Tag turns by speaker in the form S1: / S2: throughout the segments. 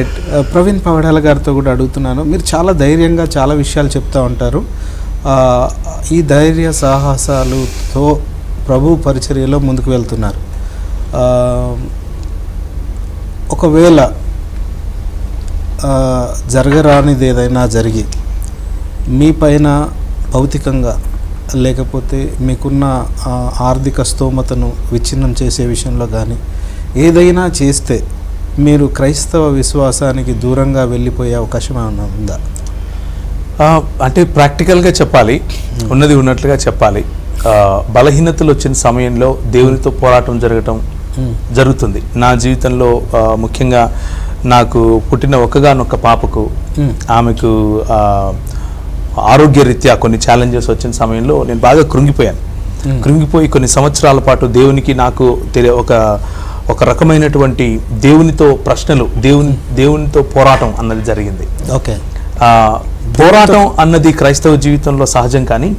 S1: Uh, Praveen పవడాల గారితో కూడా అడుగుతున్నాను. మీరు చాలా ధైర్యంగా చాలా విషయాలు చెప్తూ ఉంటారు. Uh, ఈ ధైర్య సాహసాలతో ప్రభు పరిచర్యలో ముందుకు వెళ్తున్నారు. Uh, ఒకవేళ జరగరానిది ఏదైనా జరిగి మీ పైన భౌతికంగా లేకపోతే మీకున్న ఆర్థిక స్తోమతను విచ్ఛిన్నం చేసే విషయంలో కానీ ఏదైనా చేస్తే మీరు క్రైస్తవ విశ్వాసానికి దూరంగా వెళ్ళిపోయే అవకాశం ఏమైనా ఉందా?
S2: అంటే ప్రాక్టికల్గా చెప్పాలి. ఉన్నది ఉన్నట్లుగా చెప్పాలి. బలహీనతలు వచ్చిన సమయంలో దేవునితో పోరాటం జరగటం జరుగుతుంది. నా జీవితంలో ముఖ్యంగా నాకు పుట్టిన ఒక్కగానొక్క పాపకు. ఆమెకు ఆరోగ్యరీత్యా కొన్ని ఛాలెంజెస్ వచ్చిన సమయంలో నేను బాగా కృంగిపోయాను. కృంగిపోయి కొన్ని సంవత్సరాల పాటు దేవునికి నాకు తెలియ ఒక ఒక రకమైనటువంటి దేవునితో ప్రశ్నలు దేవుని దేవునితో పోరాటం అన్నది జరిగింది.
S1: ఓకే.
S2: ఆ, పోరాటం అన్నది క్రైస్తవ జీవితంలో సహజం కానీ.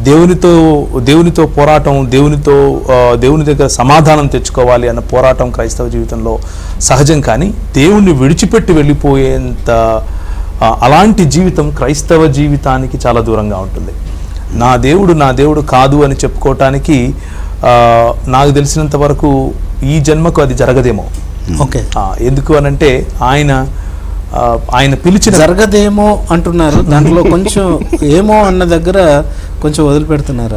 S2: దేవునితో దేవునితో పోరాటం దేవునితో దేవుని దగ్గర సమాధానం తెచ్చుకోవాలి అన్న పోరాటం క్రైస్తవ జీవితంలో సహజం కానీ దేవుణ్ణి విడిచిపెట్టి వెళ్ళిపోయేంత అలాంటి జీవితం క్రైస్తవ జీవితానికి చాలా దూరంగా ఉంటుంది. నా దేవుడు నా దేవుడు కాదు అని చెప్పుకోవటానికి నాకు తెలిసినంత వరకు ఈ జన్మకు అది జరగదేమో.
S1: ఓకే.
S2: ఎందుకు అనంటే ఆయన ఆయన పిలిచిన
S1: జరగదేమో అంటున్నారు. దాంట్లో కొంచెం ఏమో అన్న దగ్గర కొంచెం వదిలిపెడుతున్నారు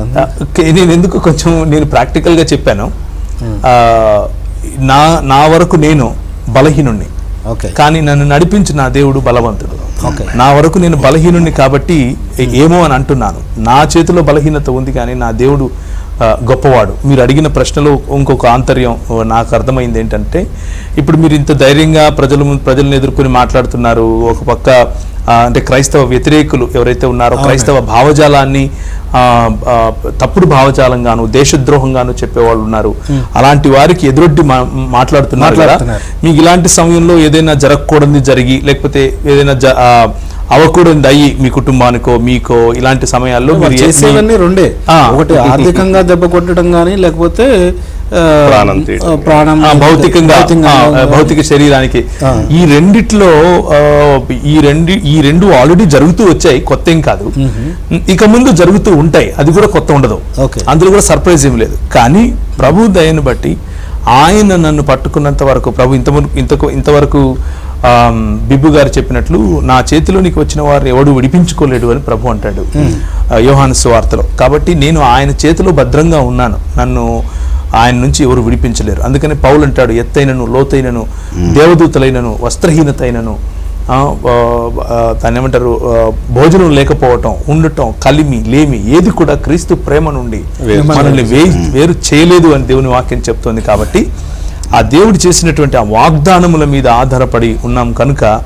S2: నేను ఎందుకు కొంచెం నేను ప్రాక్టికల్గా చెప్పాను. నా నా వరకు నేను బలహీనుణ్ణి.
S1: ఓకే.
S2: కానీ నన్ను నడిపించిన నా దేవుడు బలవంతుడు.
S1: ఓకే.
S2: నా వరకు నేను బలహీనుణ్ణి కాబట్టి ఏమో అని అంటున్నాను. నా చేతిలో బలహీనత ఉంది కానీ నా దేవుడు గొప్పవాడు మీరు అడిగిన ప్రశ్నలో ఇంకొక ఆంతర్యం నాకు అర్థమైంది ఏంటంటే ఇప్పుడు మీరు ఇంత ధైర్యంగా ప్రజలు ముందు- ప్రజలను ఎదుర్కొని మాట్లాడుతున్నారు ఒక పక్క అంటే క్రైస్తవ వ్యతిరేకులు ఎవరైతే ఉన్నారో. క్రైస్తవ భావజాలాన్ని తప్పుడు భావజాలంగాను దేశద్రోహంగాను చెప్పేవాళ్ళు ఉన్నారు అలాంటి వారికి ఎదురొడ్డి మా- మాట్లాడుతున్నారు. మీకు ఇలాంటి సమయంలో ఏదైనా జరగకూడదు జరిగి లేకపోతే ఏదైనా అవ్వకూడదు అయ్యి మీ కుటుంబానికో మీకో ఇలాంటి సమయాల్లో మీరు ఏ-
S1: చేసేవన్నీ రెండే. ఒకటి ఆర్థికంగా దెబ్బ కొట్టడం కానీ లేకపోతే
S3: ప్రాణం
S2: భౌతికంగా భౌతిక శరీరానికి. ఈ రెండిట్లో ఈ రెండు ఈ రెండు ఆల్రెడీ జరుగుతూ వచ్చాయి కొత్త ఏం కాదు ఇక ముందు జరుగుతూ ఉంటాయి అది కూడా కొత్త ఉండదు.
S1: ఓకే.
S2: అందులో కూడా సర్ప్రైజ్ ఏం లేదు. కానీ ప్రభు దయను బట్టి ఆయన నన్ను పట్టుకున్నంత వరకు ప్రభు ఇంత ఇంతకు ఇంతవరకు బిబ్బు గారు చెప్పినట్లు నా చేతిలోనికి వచ్చిన వారిని ఎవడు విడిపించుకోలేడు అని ప్రభు అంటాడు. యోహాను సువార్తలో. కాబట్టి నేను ఆయన చేతిలో భద్రంగా ఉన్నాను. నన్ను ఆయన నుంచి ఎవరు విడిపించలేరు. అందుకని పౌలు అంటాడు ఎత్తైనను లోతైనను దేవదూతలైనను వస్త్రహీనతైనను దాన్ని ఏమంటారు భోజనం లేకపోవటం ఉండటం కలిమి లేమి ఏది కూడా క్రీస్తు ప్రేమ నుండి మనల్ని వేరు చేయలేదు అని దేవుని వాక్యం చెప్తోంది కాబట్టి ఆ దేవుడు చేసినటువంటి ఆ వాగ్దానముల మీద ఆధారపడి ఉన్నాం కనుక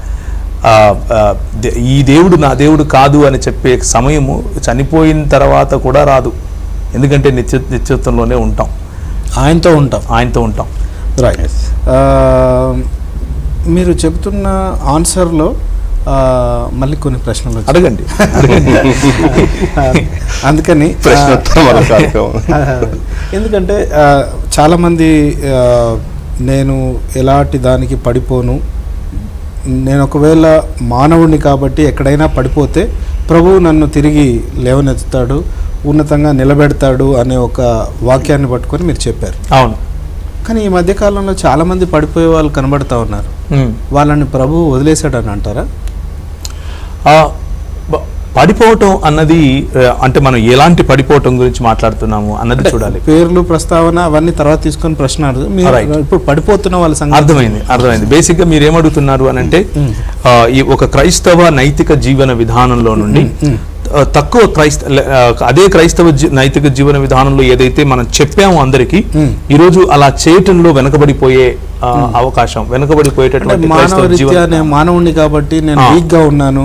S2: ఈ దేవుడు నా దేవుడు కాదు అని చెప్పే సమయము చనిపోయిన తర్వాత కూడా రాదు. ఎందుకంటే నిత్య నిత్యత్వంలోనే ఉంటాం.
S1: ఆయనతో ఉంటాం.
S2: ఆయనతో ఉంటాం.
S1: రైట్ మీరు చెబుతున్న ఆన్సర్లో ఆ, మళ్ళీ కొన్ని ప్రశ్నలు.
S2: అడగండి. అడగండి.
S1: అందుకని. ఎందుకంటే చాలామంది నేను ఎలాంటి దానికి పడిపోను. నేను ఒకవేళ మానవుడిని కాబట్టి ఎక్కడైనా పడిపోతే ప్రభువు నన్ను తిరిగి లేవనెత్తుతాడు ఉన్నతంగా నిలబెడతాడు అనే ఒక వాక్యాన్ని పట్టుకొని మీరు చెప్పారు.
S2: అవును.
S1: కానీ ఈ మధ్యకాలంలో చాలామంది పడిపోయే వాళ్ళు కనబడుతూ ఉన్నారు. వాళ్ళని ప్రభువు వదిలేశాడని అంటారా?
S2: పడిపోవటం అన్నది అంటే మనం ఎలాంటి పడిపోవటం గురించి మాట్లాడుతున్నాము అన్నది చూడాలి.
S1: పేర్లు ప్రస్తావన అవన్నీ తర్వాత తీసుకొని ప్రశ్న. ఇప్పుడు పడిపోతున్న వాళ్ళ సంగతి.
S2: అర్థమైంది అర్థమైంది. బేసిక్గా మీరు ఏమడుగుతున్నారు అని అంటే ఈ ఒక క్రైస్తవ నైతిక జీవన విధానంలో నుండి తక్కువ క్రైస్త అదే క్రైస్తవ నైతిక జీవన విధానంలో ఏదైతే మనం చెప్పామో అందరికి. ఈరోజు అలా చేయటంలో వెనకబడిపోయే అవకాశం వెనకబడిపోయేటటువంటి
S1: మానవుడిని కాబట్టి నేను. వీక్గా ఉన్నాను.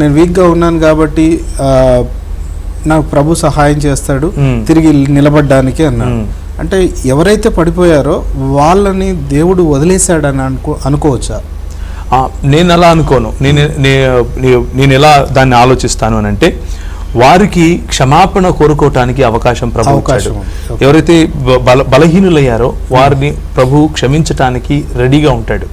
S1: నేను వీక్గా ఉన్నాను కాబట్టి నాకు ప్రభు సహాయం చేస్తాడు. తిరిగి నిలబడ్డానికి అన్నాడు. అంటే ఎవరైతే పడిపోయారో వాళ్ళని దేవుడు వదిలేశాడని అనుకో అనుకోవచ్చా
S2: నేను అలా అనుకోను నేను నేను ఎలా దాన్ని ఆలోచిస్తాను అని అంటే వారికి క్షమాపణ కోరుకోవటానికి అవకాశం ప్రభు. ఎవరైతే బల బలహీనులయ్యారో వారిని ప్రభు క్షమించటానికి రెడీగా ఉంటాడు.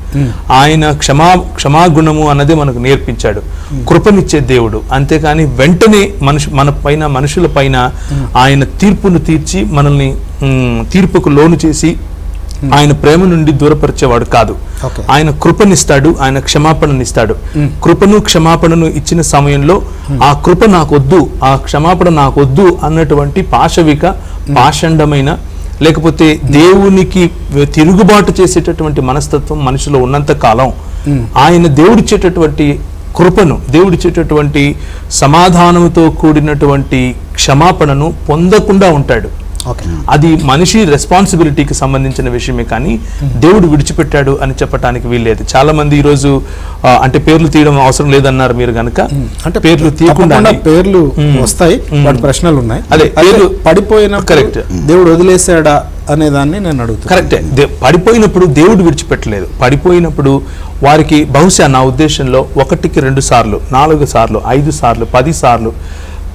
S2: ఆయన క్షమా క్షమాగుణము అన్నదే మనకు నేర్పించాడు. కృపనిచ్చే దేవుడు. అంతేకాని వెంటనే మనుషు మన పైన మనుషుల పైన ఆయన తీర్పును తీర్చి మనల్ని తీర్పుకు లోను చేసి ఆయన ప్రేమ నుండి దూరపరిచేవాడు కాదు. ఆయన కృపనిస్తాడు ఆయన క్షమాపణనిస్తాడు. కృపను క్షమాపణను ఇచ్చిన సమయంలో ఆ కృప నాకొద్దు ఆ క్షమాపణ నాకొద్దు అన్నటువంటి పాశవిక పాషండమైన లేకపోతే దేవునికి తిరుగుబాటు చేసేటటువంటి మనస్తత్వం మనిషిలో ఉన్నంత కాలం ఆయన దేవుడిచ్చేటటువంటి కృపను దేవుడిచ్చేటటువంటి సమాధానంతో కూడినటువంటి క్షమాపణను పొందకుండా ఉంటాడు. అది మనిషి రెస్పాన్సిబిలిటీకి సంబంధించిన విషయమే కానీ దేవుడు విడిచిపెట్టాడు అని చెప్పడానికి వీల్లేదు. చాలా మంది ఈరోజు అంటే పేర్లు తీయడం అవసరం లేదన్నారు మీరు గనక.
S1: అంటే
S2: పేర్లు తీయకుండా
S1: పేర్లు. వస్తాయి వాటి ప్రశ్నలు ఉన్నాయి.
S2: అదే, పేర్లు-
S1: పడిపోయిన
S2: Correct.
S1: దేవుడు వదిలేసాడా అనే దాన్ని నేను అడుగుతాను
S2: కరెక్టే. పడిపోయినప్పుడు దేవుడు విడిచిపెట్టలేదు. పడిపోయినప్పుడు వారికి బహుశా నా ఉద్దేశంలో ఒకటికి రెండు సార్లు నాలుగు సార్లు ఐదు సార్లు పది సార్లు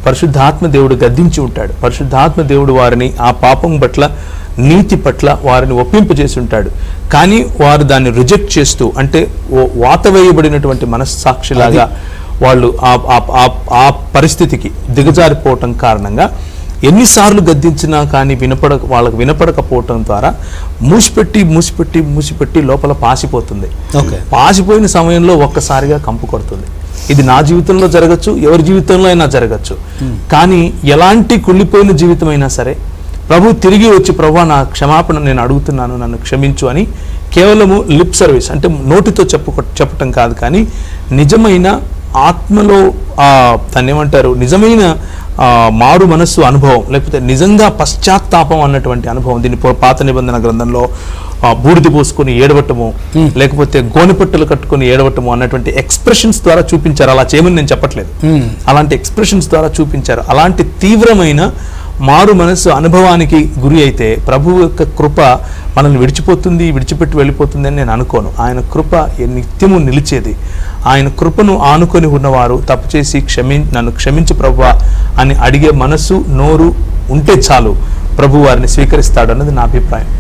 S2: పరిశుద్ధాత్మ దేవుడు గద్దించి ఉంటాడు. పరిశుద్ధాత్మ దేవుడు వారిని ఆ పాపం పట్ల నీతి పట్ల వారిని ఒప్పింపజేసి ఉంటాడు. కానీ వారు దాన్ని రిజెక్ట్ చేస్తూ అంటే ఓ వాత వేయబడినటువంటి మనస్సాక్షిలాగా వాళ్ళు ఆ- ఆ- ఆ- ఆ పరిస్థితికి దిగజారిపోవటం కారణంగా ఎన్నిసార్లు గద్దించినా కానీ వినపడ వాళ్ళకు వినపడకపోవటం ద్వారా మూసిపెట్టి మూసిపెట్టి మూసిపెట్టి లోపల పాసిపోతుంది.
S1: ఓకే.
S2: పాసిపోయిన సమయంలో ఒక్కసారిగా కంపు కొడుతుంది. ఇది నా జీవితంలో జరగచ్చు ఎవరి జీవితంలో అయినా జరగచ్చు. కానీ ఎలాంటి కుళ్ళిపోయిన జీవితం అయినా సరే ప్రభు తిరిగి వచ్చి ప్రభు నా క్షమాపణ నేను అడుగుతున్నాను నన్ను క్షమించు అని కేవలము లిప్ సర్వీస్ అంటే నోటితో చెప్పు చెప్పటం కాదు కానీ నిజమైన ఆత్మలో దాన్ని ఏమంటారు నిజమైన మారు మనస్సు అనుభవం లేకపోతే నిజంగా పశ్చాత్తాపం అన్నటువంటి అనుభవం దీన్ని పాత నిబంధన గ్రంథంలో బూడిద పోసుకొని ఏడవటము లేకపోతే గోనెపట్టులు కట్టుకొని ఏడవటము అన్నటువంటి ఎక్స్ప్రెషన్స్ ద్వారా చూపించారు. అలా చేయమని నేను చెప్పట్లేదు. అలాంటి ఎక్స్ప్రెషన్స్ ద్వారా చూపించారు. అలాంటి తీవ్రమైన మారు మనస్సు అనుభవానికి గురి అయితే ప్రభు యొక్క కృప మనల్ని విడిచిపోతుంది విడిచిపెట్టి వెళ్ళిపోతుంది అని నేను అనుకోను. ఆయన కృప నిత్యము నిలిచేది. ఆయన కృపను ఆనుకొని ఉన్నవారు తప్పు చేసి క్షమి నన్ను క్షమించి ప్రభు అని అడిగే మనస్సు నోరు ఉంటే చాలు. ప్రభు వారిని స్వీకరిస్తాడు అన్నది నా అభిప్రాయం.